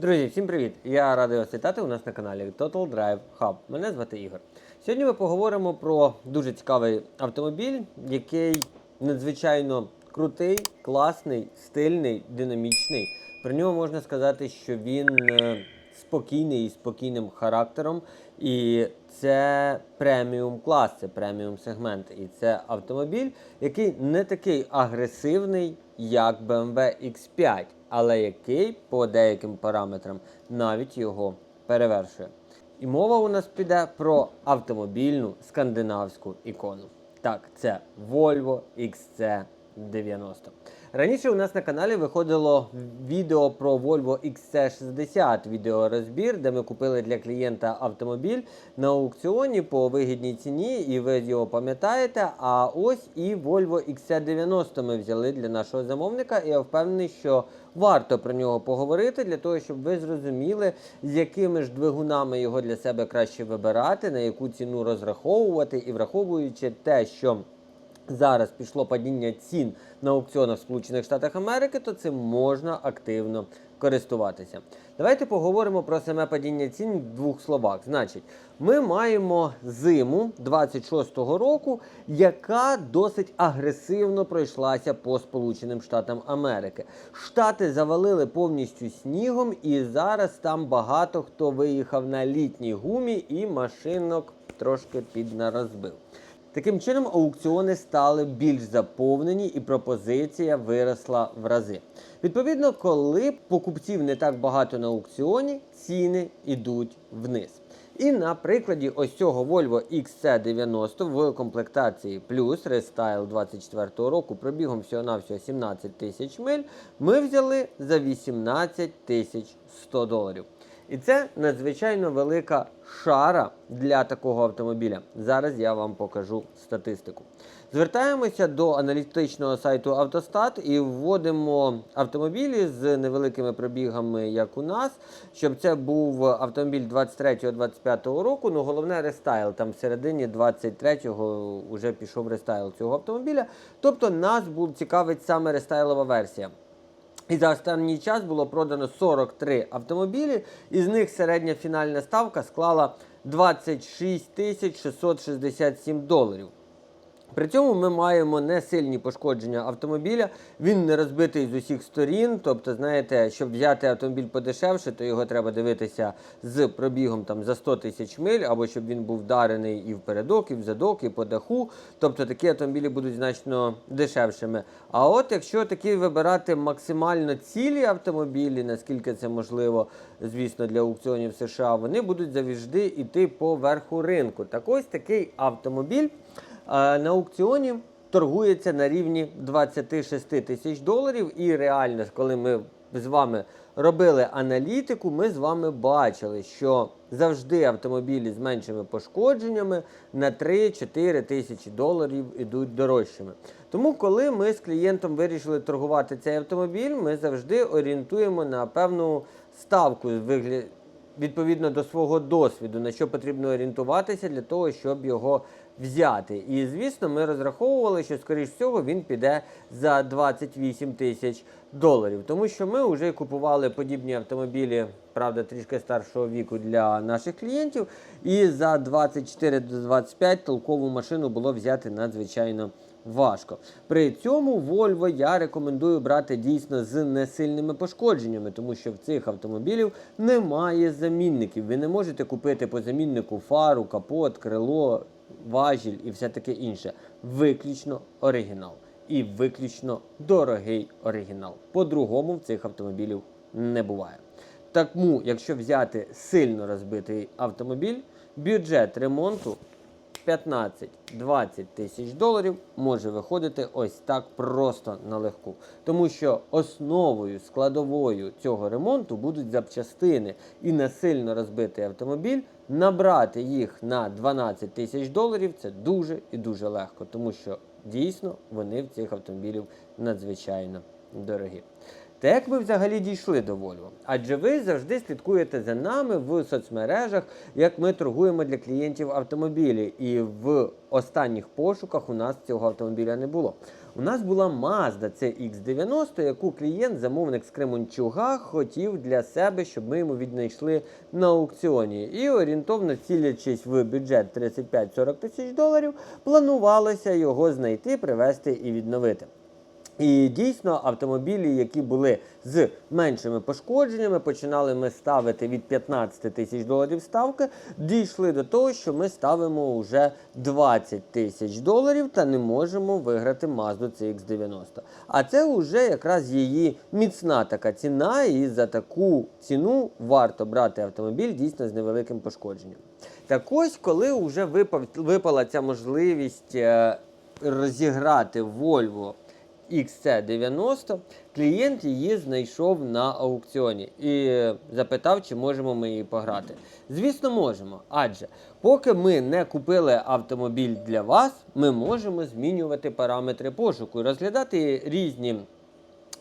Друзі, всім привіт! Я радий вас вітати у нас на каналі Total Drive Hub. Мене звати Ігор. Сьогодні ми поговоримо про дуже цікавий автомобіль, який надзвичайно крутий, класний, стильний, динамічний. Про нього можна сказати, що він е, спокійний і спокійним характером. І це преміум клас, це преміум сегмент. І це автомобіль, який не такий агресивний, як BMW X5, але який по деяким параметрам навіть його перевершує. І мова у нас піде про автомобільну скандинавську ікону. Так, це Volvo XC90. Раніше у нас на каналі виходило відео про Volvo XC60 відеорозбір, де ми купили для клієнта автомобіль на аукціоні по вигідній ціні, і ви його пам'ятаєте. А ось і Volvo XC90 ми взяли для нашого замовника, і я впевнений, що варто про нього поговорити для того, щоб ви зрозуміли, з якими ж двигунами його для себе краще вибирати, на яку ціну розраховувати, і враховуючи те, що зараз пішло падіння цін на аукціонах Сполучених Штатах Америки, то цим можна активно користуватися. Давайте поговоримо про саме падіння цін в двох словах. Значить, ми маємо зиму 26-го року, яка досить агресивно пройшлася по Сполученим Штатам Америки. Штати завалили повністю снігом, і зараз там багато хто виїхав на літній гумі і машинок трошки піднарозбив. Таким чином, аукціони стали більш заповнені і пропозиція виросла в рази. Відповідно, коли покупців не так багато на аукціоні, ціни йдуть вниз. І на прикладі ось цього Volvo XC90 в комплектації плюс рестайл 24 року пробігом всього-навсього 17 тисяч миль, ми взяли за 18 тисяч 100 доларів. І це надзвичайно велика шара для такого автомобіля. Зараз я вам покажу статистику. Звертаємося до аналітичного сайту Автостат і вводимо автомобілі з невеликими пробігами, як у нас, щоб це був автомобіль 23-25 року. Ну головне рестайл. Там в середині 23-го вже пішов рестайл цього автомобіля. Тобто нас був цікавить саме рестайлова версія. І за останній час було продано 43 автомобілі, із них середня фінальна ставка склала 26 тисяч 667 доларів. При цьому ми маємо не сильні пошкодження автомобіля, він не розбитий з усіх сторін. Тобто, знаєте, щоб взяти автомобіль подешевше, то його треба дивитися з пробігом там за 100 тисяч миль, або щоб він був вдарений і впередок, і в задок, і по даху. Тобто такі автомобілі будуть значно дешевшими. А от якщо такі вибирати максимально цілі автомобілі, наскільки це можливо, звісно, для аукціонів США, вони будуть завжди йти по верху ринку. Так ось такий автомобіль. На аукціоні торгується на рівні 26 тисяч доларів. І реально, коли ми з вами робили аналітику, ми з вами бачили, що завжди автомобілі з меншими пошкодженнями на 3-4 тисячі доларів ідуть дорожчими. Тому, коли ми з клієнтом вирішили торгувати цей автомобіль, ми завжди орієнтуємо на певну ставку відповідно до свого досвіду, на що потрібно орієнтуватися для того, щоб його взяти. І звісно, ми розраховували, що, скоріш всього, він піде за 28 тисяч доларів. Тому що ми вже купували подібні автомобілі, правда, трішки старшого віку для наших клієнтів. І за 24 до 25 толкову машину було взяти надзвичайно. Важко. При цьому Volvo я рекомендую брати дійсно з несильними пошкодженнями, тому що в цих автомобілів немає замінників. Ви не можете купити по заміннику фару, капот, крило, важіль і все таке інше. Виключно оригінал. І виключно дорогий оригінал. По-другому в цих автомобілів не буває. Тому, якщо взяти сильно розбитий автомобіль, бюджет ремонту 15-20 тисяч доларів може виходити ось так просто на легку. Тому що основою, складовою цього ремонту будуть запчастини і на сильно розбитий автомобіль. Набрати їх на 12 тисяч доларів це дуже і дуже легко, тому що дійсно вони в цих автомобілів надзвичайно дорогі. Та як ми взагалі дійшли до Volvo? Адже ви завжди слідкуєте за нами в соцмережах, як ми торгуємо для клієнтів автомобілі. І в останніх пошуках у нас цього автомобіля не було. У нас була Mazda CX90, яку клієнт, замовник з Кременчуга, хотів для себе, щоб ми йому віднайшли на аукціоні. І орієнтовно цілячись в бюджет 35-40 тисяч доларів, планувалося його знайти, привезти і відновити. І дійсно автомобілі, які були з меншими пошкодженнями, починали ми ставити від 15 тисяч доларів ставки, дійшли до того, що ми ставимо вже 20 тисяч доларів та не можемо виграти Mazda CX-90. А це вже якраз її міцна така ціна, і за таку ціну варто брати автомобіль дійсно з невеликим пошкодженням. Так ось, коли вже випав, випала ця можливість е, розіграти Volvo XC90, клієнт її знайшов на аукціоні і запитав, чи можемо ми її пограти. Звісно, можемо. Адже поки ми не купили автомобіль для вас, ми можемо змінювати параметри пошуку і розглядати різні.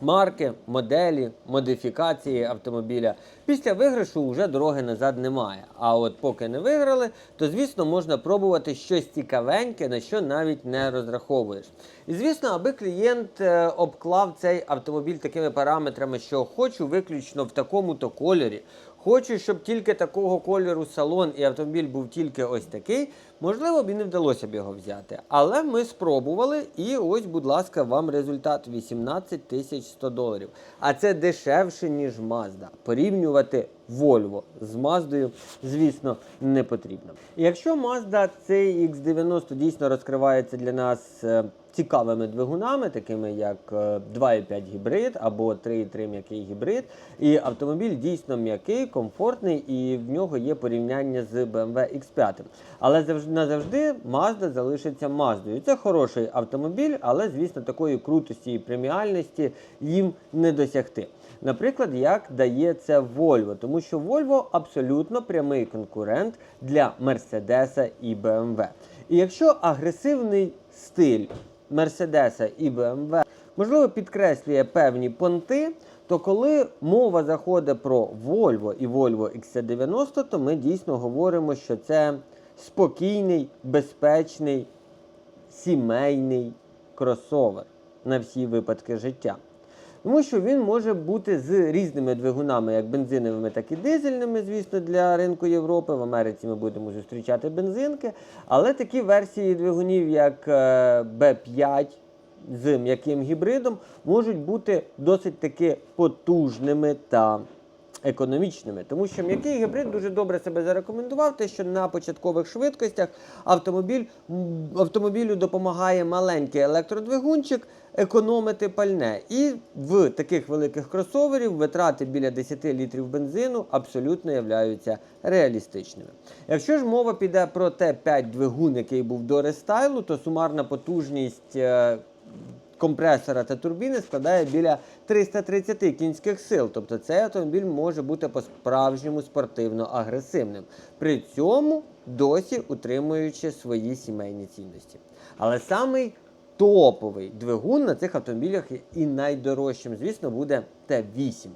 Марки, моделі, модифікації автомобіля. Після виграшу вже дороги назад немає. А от поки не виграли, то звісно можна пробувати щось цікавеньке, на що навіть не розраховуєш. І звісно, аби клієнт е, обклав цей автомобіль такими параметрами, що хочу виключно в такому-то кольорі. Хочу, щоб тільки такого кольору салон і автомобіль був тільки ось такий. Можливо, б і не вдалося б його взяти. Але ми спробували, і ось, будь ласка, вам результат 18 тисяч 100 доларів. А це дешевше, ніж Mazda. Порівнювати Volvo з Маздою, звісно, не потрібно. Якщо Mazda CX-90 дійсно розкривається для нас е, цікавими двигунами, такими як е, 2,5 гібрид або 3,3 м'який гібрид, і автомобіль дійсно м'який, комфортний, і в нього є порівняння з BMW X5. Але завжди назавжди Mazda залишиться Маздою. Це хороший автомобіль, але, звісно, такої крутості і преміальності їм не досягти. Наприклад, як дає це Volvo, тому що Volvo абсолютно прямий конкурент для Mercedes і BMW. І якщо агресивний стиль Mercedes і BMW можливо підкреслює певні понти, то коли мова заходить про Volvo і Volvo XC90, то ми дійсно говоримо, що це спокійний, безпечний, сімейний кросовер на всі випадки життя. Тому що він може бути з різними двигунами, як бензиновими, так і дизельними, звісно, для ринку Європи. В Америці ми будемо зустрічати бензинки. Але такі версії двигунів, як е, B5 з м'яким гібридом, можуть бути досить таки потужними та економічними, тому що м'який гібрид дуже добре себе зарекомендував, те, що на початкових швидкостях автомобіль, автомобілю допомагає маленький електродвигунчик економити пальне. І в таких великих кросоверів витрати біля 10 літрів бензину абсолютно являються реалістичними. Якщо ж мова піде про Т5 двигун, який був до рестайлу, то сумарна потужність. Компресора та турбіни складає біля 330 кінських сил. Тобто цей автомобіль може бути по-справжньому спортивно агресивним. При цьому досі утримуючи свої сімейні цінності. Але самий топовий двигун на цих автомобілях і найдорожчим, звісно, буде Т8.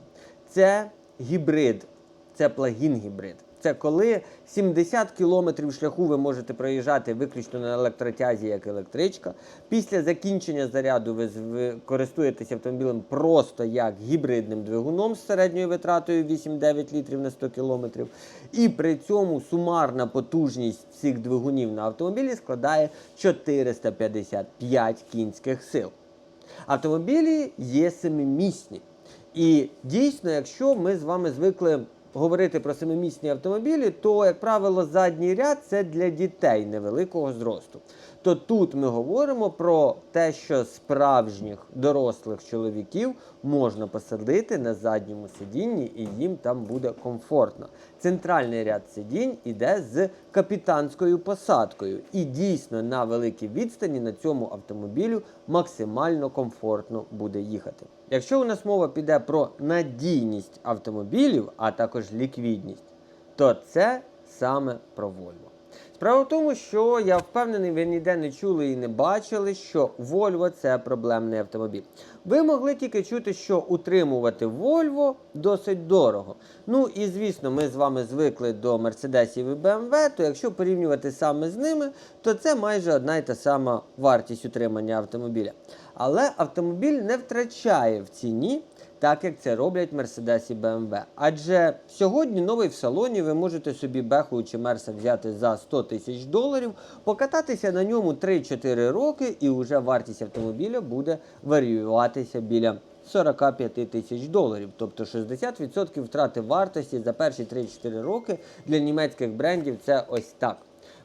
Це гібрид, це плагін гібрид. Це коли 70 кілометрів шляху ви можете проїжджати виключно на електротязі, як електричка. Після закінчення заряду ви, користуєтесь автомобілем просто як гібридним двигуном з середньою витратою 8-9 літрів на 100 кілометрів. І при цьому сумарна потужність цих двигунів на автомобілі складає 455 кінських сил. Автомобілі є семимісні. І дійсно, якщо ми з вами звикли говорити про семимісні автомобілі, то, як правило, задній ряд це для дітей невеликого зросту. То тут ми говоримо про те, що справжніх дорослих чоловіків можна посадити на задньому сидінні, і їм там буде комфортно. Центральний ряд сидінь іде з капітанською посадкою, і дійсно на великій відстані на цьому автомобілю максимально комфортно буде їхати. Якщо у нас мова піде про надійність автомобілів, а також ліквідність, то це саме про Volvo. Справа в тому, що я впевнений, ви ніде не чули і не бачили, що Volvo це проблемний автомобіль. Ви могли тільки чути, що утримувати Volvo досить дорого. Ну і звісно, ми з вами звикли до Мерседесів і BMW, то якщо порівнювати саме з ними, то це майже одна й та сама вартість утримання автомобіля. Але автомобіль не втрачає в ціні так як це роблять Mercedes і BMW. Адже сьогодні новий в салоні ви можете собі Беху чи Мерса взяти за 100 тисяч доларів, покататися на ньому 3-4 роки, і вже вартість автомобіля буде варіюватися біля 45 тисяч доларів. Тобто 60% втрати вартості за перші 3-4 роки для німецьких брендів це ось так.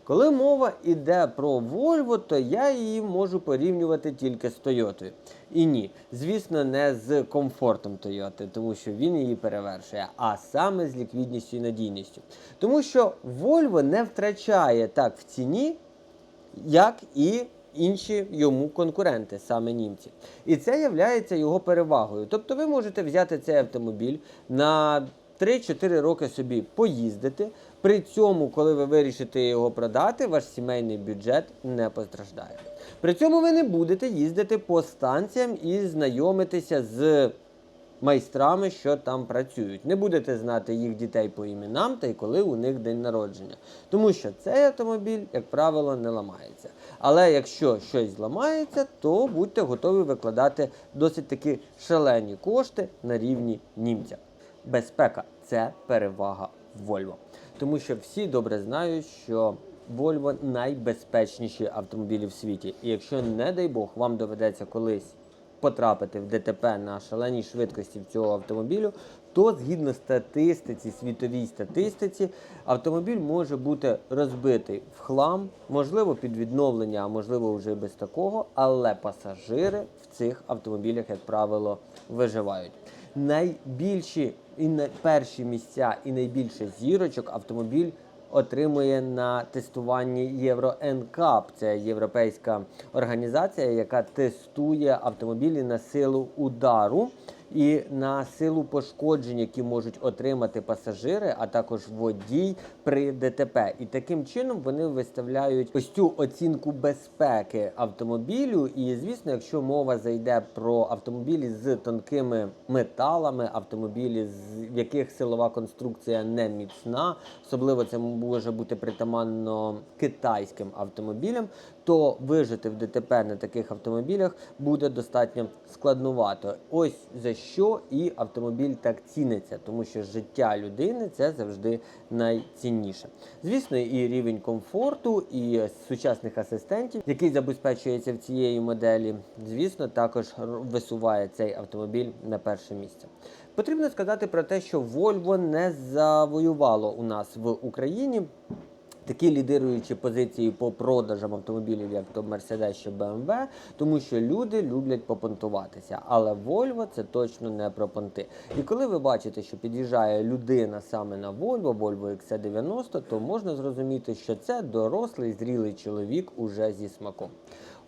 Коли мова йде про Volvo, то я її можу порівнювати тільки з Toyota. І ні, звісно, не з комфортом Toyota, тому що він її перевершує, а саме з ліквідністю і надійністю. Тому що Volvo не втрачає так в ціні, як і інші йому конкуренти, саме німці. І це є його перевагою. Тобто ви можете взяти цей автомобіль на 3-4 роки собі поїздити. При цьому, коли ви вирішите його продати, ваш сімейний бюджет не постраждає. При цьому ви не будете їздити по станціям і знайомитися з майстрами, що там працюють. Не будете знати їх дітей по іменам та й коли у них день народження. Тому що цей автомобіль, як правило, не ламається. Але якщо щось зламається, то будьте готові викладати досить таки шалені кошти на рівні німця. Безпека це перевага Volvo. Тому що всі добре знають, що Volvo найбезпечніші автомобілі в світі. І якщо, не дай Бог, вам доведеться колись потрапити в ДТП на шаленій швидкості цього автомобілю, то згідно статистиці, світовій статистиці, автомобіль може бути розбитий в хлам, можливо, під відновлення, а можливо, вже без такого, але пасажири в цих автомобілях, як правило, виживають. Найбільші і перші місця, і найбільше зірочок автомобіль отримує на тестуванні Євро НКАП. Це європейська організація, яка тестує автомобілі на силу удару і на силу пошкоджень, які можуть отримати пасажири, а також водій при ДТП. І таким чином вони виставляють ось цю оцінку безпеки автомобілю. І звісно, якщо мова зайде про автомобілі з тонкими металами, автомобілі, в яких силова конструкція не міцна, особливо це може бути притаманно китайським автомобілям, то вижити в ДТП на таких автомобілях буде достатньо складнувато. Ось за що і автомобіль так ціниться, тому що життя людини це завжди найцінніше. Звісно, і рівень комфорту, і сучасних асистентів, який забезпечується в цієї моделі, звісно, також висуває цей автомобіль на перше місце. Потрібно сказати про те, що Volvo не завоювало у нас в Україні такі лідируючі позиції по продажам автомобілів, як то Mercedes чи BMW, тому що люди люблять попонтуватися. Але Volvo це точно не про понти. І коли ви бачите, що під'їжджає людина саме на Volvo, Volvo XC90, то можна зрозуміти, що це дорослий зрілий чоловік уже зі смаком.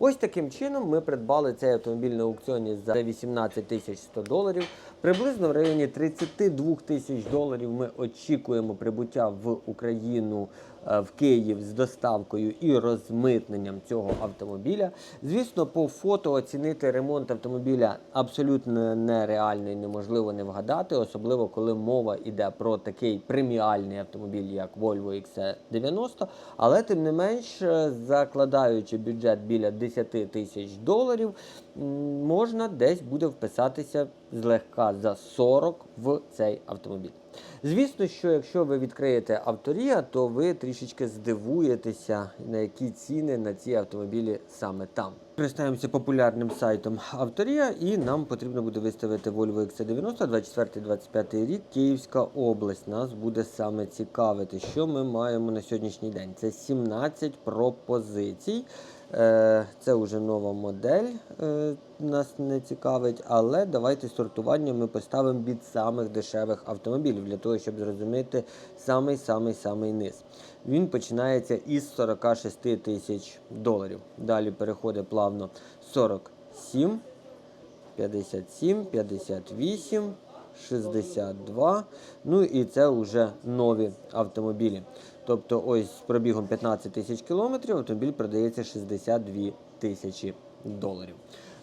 Ось таким чином ми придбали цей автомобіль на аукціоні за 18 тисяч 100 доларів. Приблизно в районі 32 тисяч доларів ми очікуємо прибуття в Україну в Київ з доставкою і розмитненням цього автомобіля. Звісно, по фото оцінити ремонт автомобіля абсолютно нереально і неможливо не вгадати, особливо коли мова йде про такий преміальний автомобіль, як Volvo XC90. Але тим не менш, е, закладаючи бюджет біля 10 тисяч доларів, можна десь буде вписатися злегка за 40 в цей автомобіль. Звісно, що якщо ви відкриєте авторія, то ви трішечки здивуєтеся, на які ціни на ці автомобілі саме там. Користаємося популярним сайтом Авторія, і нам потрібно буде виставити Volvo XC90 24-25 рік, Київська область. Нас буде саме цікавити, що ми маємо на сьогоднішній день. Це 17 пропозицій. Е, це вже нова модель, е, нас не цікавить, але давайте сортування ми поставимо від самих дешевих автомобілів, для того, щоб зрозуміти самий-самий-самий низ. Він починається із 46 тисяч доларів. Далі переходить плавно 47, 57, 58. 62. Ну і це вже нові автомобілі. Тобто, ось з пробігом 15 тисяч кілометрів автомобіль продається 62 тисячі доларів.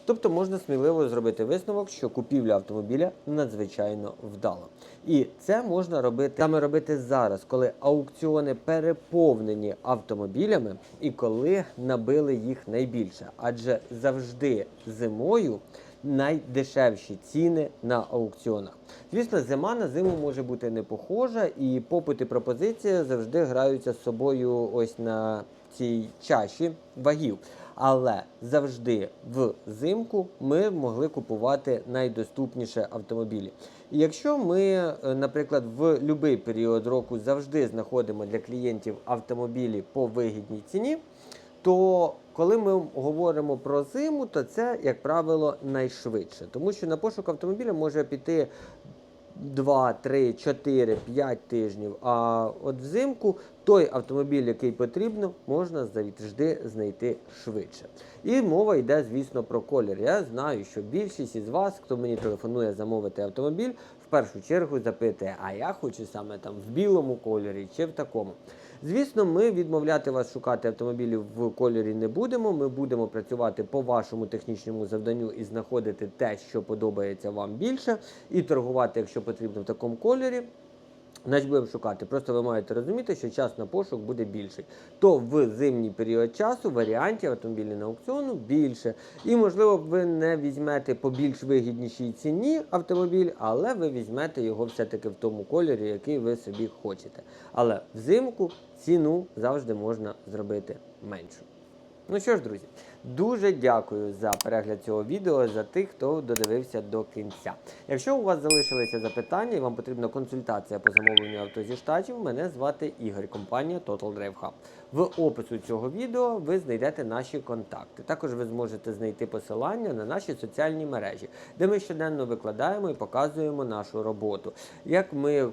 Тобто можна сміливо зробити висновок, що купівля автомобіля надзвичайно вдала. І це можна робити саме робити зараз, коли аукціони переповнені автомобілями і коли набили їх найбільше. Адже завжди зимою найдешевші ціни на аукціонах. Звісно, зима на зиму може бути не похожа, і попит і пропозиція завжди граються з собою ось на цій чаші вагів. Але завжди взимку ми могли купувати найдоступніше автомобілі. І якщо ми, е, наприклад, в будь-який період року завжди знаходимо для клієнтів автомобілі по вигідній ціні, то коли ми говоримо про зиму, то це, як правило, найшвидше. Тому що на пошук автомобіля може піти 2, 3, 4, 5 тижнів. А от взимку той автомобіль, який потрібно, можна завжди знайти швидше. І мова йде, звісно, про колір. Я знаю, що більшість із вас, хто мені телефонує замовити автомобіль, першу чергу запитує, а я хочу саме там в білому кольорі чи в такому. Звісно, ми відмовляти вас шукати автомобілів в кольорі не будемо. Ми будемо працювати по вашому технічному завданню і знаходити те, що подобається вам більше, і торгувати, якщо потрібно, в такому кольорі. Значить, будемо шукати. Просто ви маєте розуміти, що час на пошук буде більший. То в зимній період часу варіантів автомобілів на аукціону більше. І, можливо, ви не візьмете по більш вигіднішій ціні автомобіль, але ви візьмете його все-таки в тому кольорі, який ви собі хочете. Але взимку ціну завжди можна зробити меншу. Ну що ж, друзі, дуже дякую за перегляд цього відео, за тих, хто додивився до кінця. Якщо у вас залишилися запитання і вам потрібна консультація по замовленню авто зі штатів, мене звати Ігор, компанія Total Drive Hub. В опису цього відео ви знайдете наші контакти. Також ви зможете знайти посилання на наші соціальні мережі, де ми щоденно викладаємо і показуємо нашу роботу. Як ми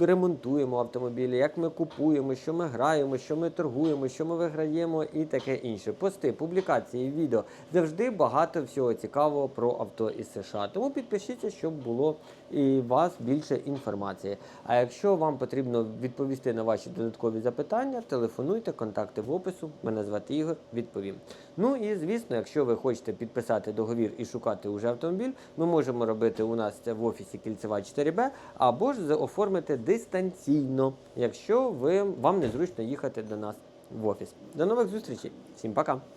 ремонтуємо автомобілі, як ми купуємо, що ми граємо, що ми торгуємо, що ми виграємо і таке інше. Пости, публікації, відео завжди багато всього цікавого про авто із США. Тому підпишіться, щоб було і вас більше інформації. А якщо вам потрібно відповісти на ваші додаткові запитання, телефонуйте, контакти в опису. Мене звати Ігор, відповім. Ну і звісно, якщо ви хочете підписати договір і шукати уже автомобіль, ми можемо робити у нас це в офісі Кільцева 4Б, або ж оформити дистанційно, якщо ви вам незручно їхати до нас в офіс. До нових зустрічей, всім пока!